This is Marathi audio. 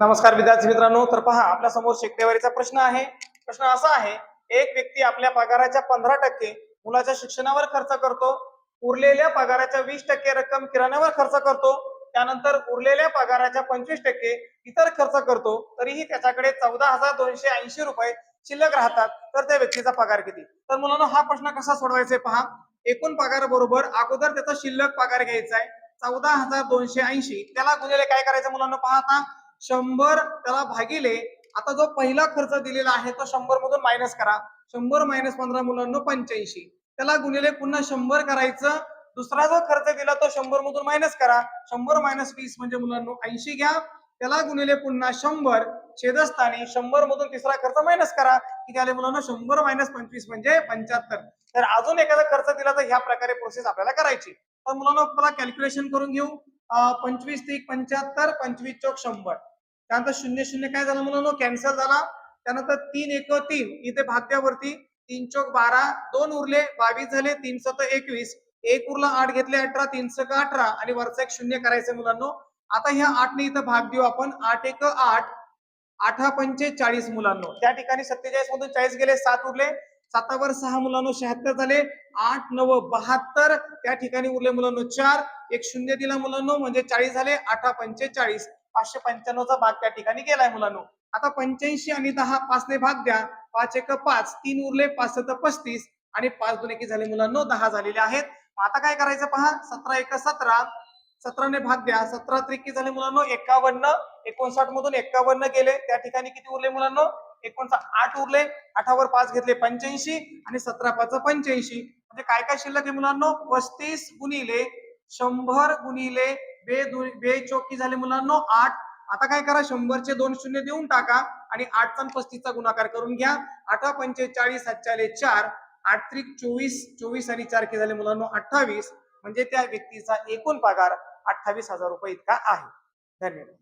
नमस्कार विद्यार्थी मित्रांनो तर पहा आपल्यासमोर शेकटेवारीचा प्रश्न आहे. प्रश्न असा आहे एक व्यक्ती आपल्या पगाराच्या पंधरा टक्के मुलाच्या शिक्षणावर खर्च करतो उरलेल्या पगाराच्या वीस टक्के रक्कम किराण्यावर खर्च करतो त्यानंतर उरलेल्या पगाराच्या पंचवीस टक्के इतर खर्च करतो तरीही त्याच्याकडे चौदा हजार दोनशे ऐंशी रुपये शिल्लक राहतात तर त्या व्यक्तीचा पगार किती? तर मुलांना हा प्रश्न कसा सोडवायचा पहा. एकूण पगार बरोबर अगोदर त्याचा शिल्लक पगार घ्यायचा आहे चौदा हजार दोनशे ऐंशी. त्याला गुणिले काय करायचं मुलांना पहा आता. शंभर त्याला भागिले आता जो पहिला खर्च दिलेला आहे तो शंभर मधून मायनस करा. शंभर मायनस पंधरा मुलांना पंच्याऐंशी. त्याला गुणिले पुन्हा शंभर करायचं. दुसरा जो खर्च दिला तो शंभर मधून मायनस करा. शंभर मायनस वीस म्हणजे मुलांना ऐंशी घ्या. त्याला गुणिले पुन्हा शंभर. छेदस्थानी शंभर मधून तिसरा खर्च मायनस करा. किती आले मुलांना? शंभर मायनस पंचवीस म्हणजे पंच्याहत्तर. तर अजून एखादा खर्च दिला तर ह्या प्रकारे प्रोसेस आपल्याला करायची. तर मुलांना कॅल्क्युलेशन करून घेऊ. पंचवीस ते पंच्याहत्तर पंचवीस चौक शंभर. त्यानंतर शून्य शून्य काय झालं मुलांना कॅन्सल झाला. त्यानंतर तीन एक तीन. इथे भाग्यावरती तीन चौक बारा दोन उरले बावीस झाले तीन सत एकवीस. एक उरला आठ घेतले अठरा तीन सक अठरा. आणि वरचा एक शून्य करायचं मुलांना. आता ह्या आठने इथं भाग देऊ आपण. आठ एक आठ. आठा पंचे चाळीस मुलांनो. त्या ठिकाणी सत्तेचाळीस मधून चाळीस गेले सात उरले. सातावर सहा मुलांनो शहात्तर झाले. आठ नव बहात्तर. त्या ठिकाणी उरले मुलांनो चार. एक शून्य दिला मुलांनो म्हणजे चाळीस झाले. आठा पंचे चाळीस. पाचशे पंच्याण्णवचा भाग त्या ठिकाणी गेलाय मुलांनो. आता पंच्याऐंशी आणि दहा पाचने भाग द्या. पाच एक पाच तीन उरले पाच सत पस्तीस आणि पाच दोन एकी झाले मुलांनो दहा झालेले आहेत. आता काय करायचं पहा? सतरा एक सतरा. सतराने भाग द्या. सतरा त्रिकी झाले मुलांनो एकावन्न. एकोणसाठ मधून एकावन्न गेले. त्या ठिकाणी किती उरले मुलांनो? एकोणसाठ आठ उरले. आठावर पाच घेतले पंच्याऐंशी आणि सतरा पाच पंच्याऐंशी. म्हणजे काय काय शिल्लक आहे मुलांनो? पस्तीस गुणिले शंभर गुणिले बे बे चौकी झाले मुलांनो आठ. आता काय करा शंभरचे दोन शून्य देऊन टाका आणि आठचा आणि पस्तीसचा गुणाकार करून घ्या. आठा पंचेचाळीस सातचाले चार. आठ त्रिक चोवीस चोवीस आणि चार के झाले मुलांनो? अठ्ठावीस. म्हणजे त्या व्यक्तीचा एकूण पगार अठ्ठावीस हजार रुपये इतका आहे. धन्यवाद.